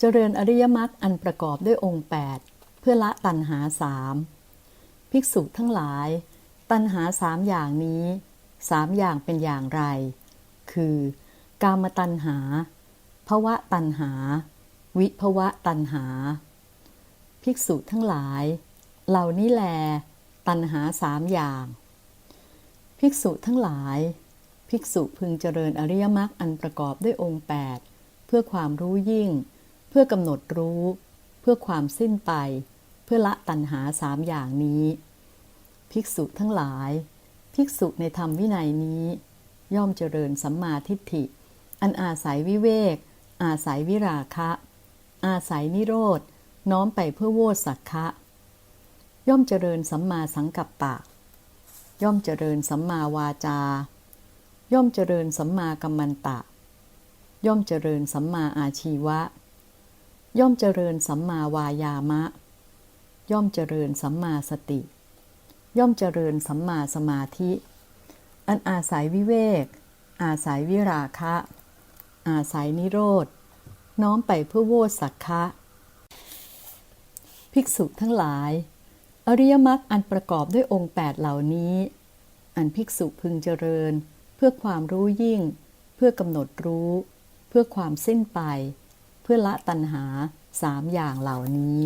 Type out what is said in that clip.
เจริญอริยมรรคอันประกอบด้วยองค์ 8 เพื่อละตัณหาสามภิกษุทั้งหลาย ตัณหาสามอย่างนี้สามอย่างเป็นอย่างไร คือ กามตัณหาภวะตัณหา วิภวะตัณหา ภิกษุทั้งหลาย เหล่านี้แล ตัณหาสามอย่าง ภิกษุทั้งหลาย ภิกษุพึงเจริญอริยมรรคอันประกอบด้วยองค์ 8 เพื่อความรู้ยิ่ง เพื่อกำหนดรู้ เพื่อความสิ้นไป เพื่อละตัณหาสามอย่างนี้ ภิกษุทั้งหลาย ภิกษุในธรรมวินัยนี้ ย่อมเจริญสัมมาทิฏฐิ อันอาศัยวิเวก อาศัยวิราคะ อาศัยนิโรธน้อมไปเพื่อโวสักคะย่อมเจริญสัมมาสังกัปปะ ย่อมเจริญสัมมาวาจา ย่อมเจริญสัมมากัมมันตะ ย่อมเจริญสัมมาอาชีวะ ย่อมเจริญสัมมาวายามะ ย่อมเจริญสัมมาสติ ย่อมเจริญสัมมาสมาธิ อันอาศัยวิเวก อาศัยวิราคะ อาศัยนิโรธ น้อมไปเพื่อโวสักคะ ภิกษุทั้งหลาย อริยมรรคอันประกอบด้วยองค์ 8 เหล่านี้ อันภิกษุพึงเจริญ เพื่อความรู้ยิ่ง เพื่อกำหนดรู้ เพื่อความสิ้นไป พื่อละตัณหาสามอย่างเหล่านี้